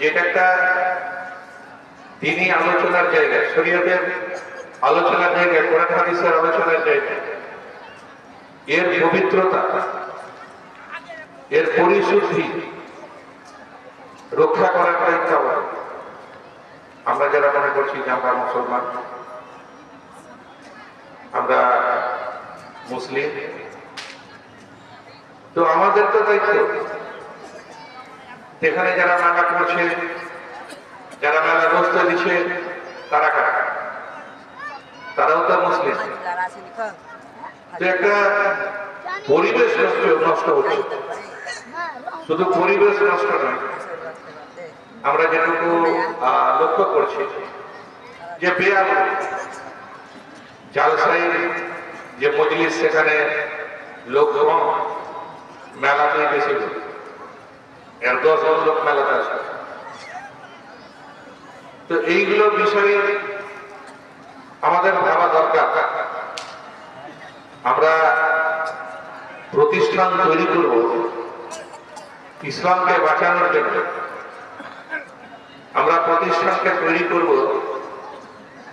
যেটা একটা দিনই আলোচনার জায়গা শরীয়তের আলোচনার জায়গা কোরআন হাদিসের আলোচনার জায়গা এর পবিত্রতা, এর পরিশুদ্ধি রক্ষা করার দায়িত্ব আমরা যারা মনে করছি যে আমরা মুসলমান, আমরা মুসলিম, তো আমাদের তো দায়িত্ব এখানে যারা মেলা করছে, যারা মেলা বসতে দিচ্ছে তারা কারা? তারাও তো মুসলিম। একটা পরিবেশ নষ্ট নষ্ট হচ্ছে। শুধু পরিবেশ নষ্ট নয়, আমরা যেটুকু লক্ষ্য করছি যে বেয়াল জালসাই যে মজলিস সেখানে লোক কম মেলাতেই বেশি এর দশ লোক মেলাতে আসে তো এইগুলো বিষয়ে আমাদের ভাবা দরকার। আমরা প্রতিষ্ঠান তৈরি করব, ইসলামকে বাঁচানোর জন্য। আমরা প্রতিষ্ঠানকে তৈরি করব,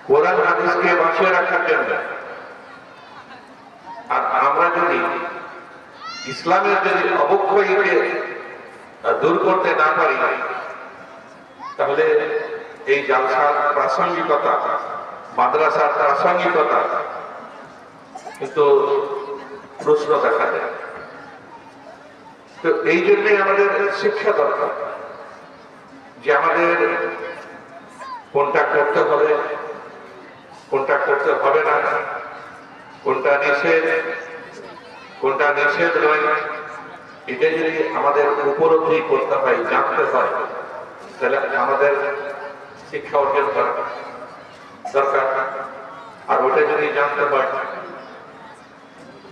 কোরআন হাদিসকে বাঁচিয়ে রাখার জন্য। আর আমরা যদি ইসলামের যদি অবক্ষয়কে দূর করতে না পারি, তাহলে এই জালসার প্রাসঙ্গিকতা, মাদ্রাসার প্রাসঙ্গিকতা কিন্তু প্রশ্ন দেখা দেয়। তো এই জন্যই আমাদের শিক্ষা দরকার যে আমাদের কোনটা করতে হবে কোনটা করতে হবে না, কোনটা নিষেধ কোনটা নিষেধ নয়। এটা যদি আমাদের উপলব্ধি করতে হয়, জানতে হয়, তাহলে আমাদের শিক্ষা অর্জন করা দরকার। আর ওটা যদি জানতে হয়,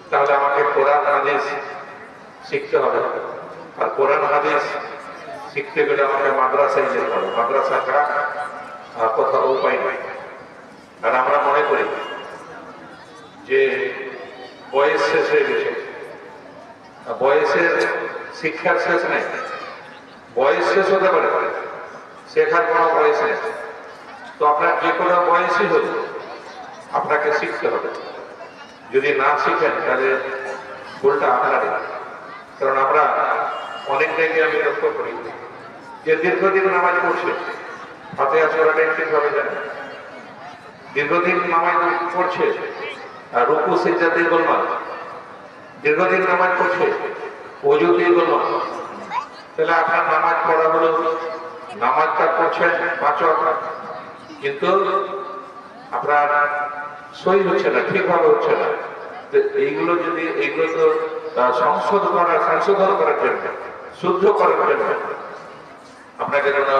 তাহলে আমাকে কোরআন, হাদিস শিখতে হবে। আর কোরআন, হাদিস শিখতে গেলে আমাকে মাদ্রাসায় যেতে হবে। মাদ্রাসা ছাড়া কোথাও উপায় নাই। আর আমরা মনে করি যে বয়স শেষ হয়ে গেছে। বয়সের শিক্ষার শেষ নেই। বয়স শেষ হতে পারে। শেখার কোনো বয়স নেই। তো আপনার যে কোনো বয়সই হল আপনাকে শিখতে হবে। যদি না শিখেন, তাহলে ভুলটা আপনারই। কারণ আমরা অনেক জায়গায় আমি লক্ষ্য করি যে দীর্ঘদিন নামাজ পড়ছে। হাতে আসরাটাই ঠিকভাবে জানে দীর্ঘদিন নামাজ পড়ছে। আর রুকু সিজাতে গোলমাল। দীর্ঘদিন নামাজ পড়ছে অজু দিয়ে গোলমাল তাহলে আপনার নামাজ পড়া হলো নামাজটা পড়ছেন পাঁচ কিন্তু আপনার সই হচ্ছে না ঠিকভাবে হচ্ছে না। তো এইগুলো যদি এইগুলো তো আহ, সংশোধ করার সংশোধন করার জন্য শুদ্ধ করার জন্য আপনাকে যেন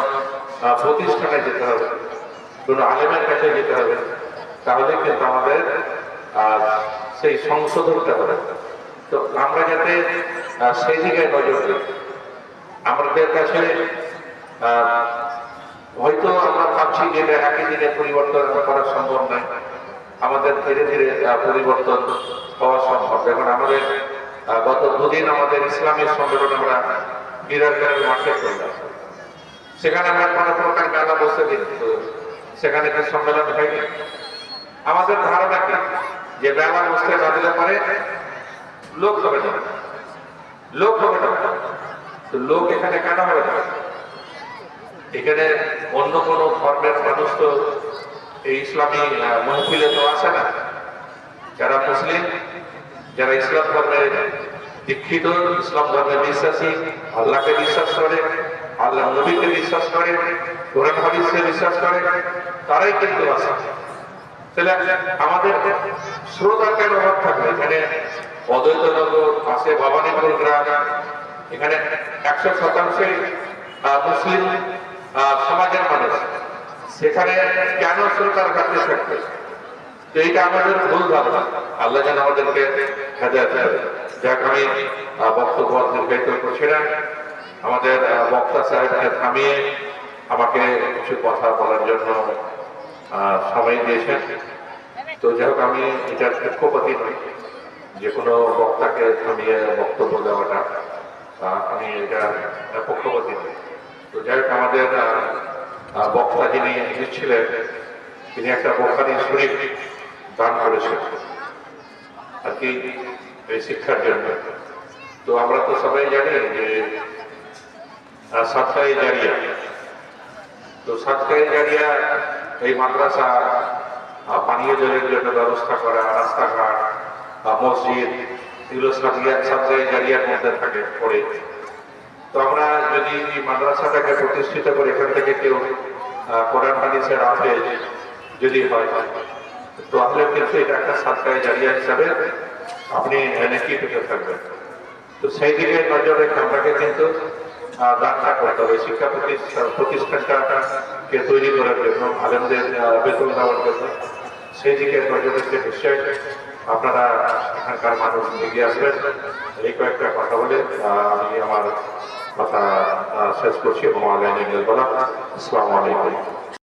প্রতিষ্ঠানে যেতে হবে কোনো আলেমের কাছে যেতে হবে তাহলে কিন্তু আমাদের সেই সংশোধনটা হবে। তো আমরা যাতে সেই দিকে নজর দিই। আমাদের কাছে হয়তো আমরা ভাবছি যে একই দিনে পরিবর্তন করা সম্ভব নয়। আমাদের ধীরে ধীরে পরিবর্তন হওয়া সম্ভব। এখন আমাদের গত দুদিন আমাদের ইসলামের সম্মেলন আমরা বিরাটগাড়ির মাঠে করলাম। সেখানে আমরা কোনো প্রকার মেলা বসে দিন সেখানে একটা সম্মেলন হয়নি। আমাদের ধারণা কি? যে মেলা বসতে না দিলে পরে লোক হবে না। লোক হবে না। তো লোক এখানে কেন হবে না? এখানে অন্য কোন ধর্মের মানুষ তো এই ইসলামী মহফিলে তো আসে না। যারা মুসলিম, যারা ইসলাম ধর্মে দীক্ষিত, ইসলাম ধর্মে বিশ্বাসী, আল্লাহকে বিশ্বাস করে, আল্লাহ নবীকে বিশ্বাস করে, কোরআন, হাদিসকে বিশ্বাস করে, তারাই কিন্তু আসে তাহলে আমাদের শ্রোতা কেন অভাব থাকবে? এখানে অদ্বৈতনগর পাশে ভবানীপুর গ্রাম, এখানে একশো শতাংশই মুসলিম সমাজের মানুষ। সেখানে কেন শ্রোতার কাছে থাকবে তো এইটা আমাদের ভুল ধারণা। আল্লাহ যেন আমাদেরকে হেদায়ত যাক, আমি বক্তব্য দীর্ঘায়িত করছি আমাদের বক্তা সাহেবকে থামিয়ে আমাকে কিছু কথা বলার জন্য সময় দিয়েছেন। তো যাই আমি এটার পক্ষপাতি নই। যে কোনো বক্তাকে থামিয়ে বক্তব্য দেওয়াটা আমি এটা পক্ষপাতি নই। তো যাই হোক আমাদের বক্তা যিনি ছিলেন তিনি একটা বোখারি শরীফ দান করেছেন। আর কি এই শিক্ষার জন্য। তো আমরা তো সবাই জানি যে আহ, সাতটাই জারিয়া। তো সাতটাই জারিয়া এই মাদ্রাসা পানীয় জলের জন্য ব্যবস্থা করা রাস্তাঘাট মসজিদ, এগুলো সাতটা সাতটাই জারিয়ার থাকে, পড়ে। তো আমরা যদি মাদ্রাসাটাকে প্রতিষ্ঠিত করে, এখান থেকে কেউ কোরআন হাদিসের হাফেজ যদি হয়, তো তাহলে কিন্তু এটা একটা সাতটায় জারিয়া হিসাবে আপনি এনেকি পেতে থাকবেন। তো সেই দিকে নজর রেখে আপনাকে কিন্তু দানটা করতে হবে। শিক্ষা প্রতিষ্ঠা- প্রতিষ্ঠানটাকে তৈরি করার জন্য, আলেমদের বেতন দেওয়ার জন্য। সেই দিকে নজর রেখে নিশ্চয়ই আপনারা এখানকার মানুষ এগিয়ে আসবেন। এই কয়েকটা কথা বলে আমি আমার কথা শেষ করছি এবং আলাইন বলা আসসালামু আলাইকুম।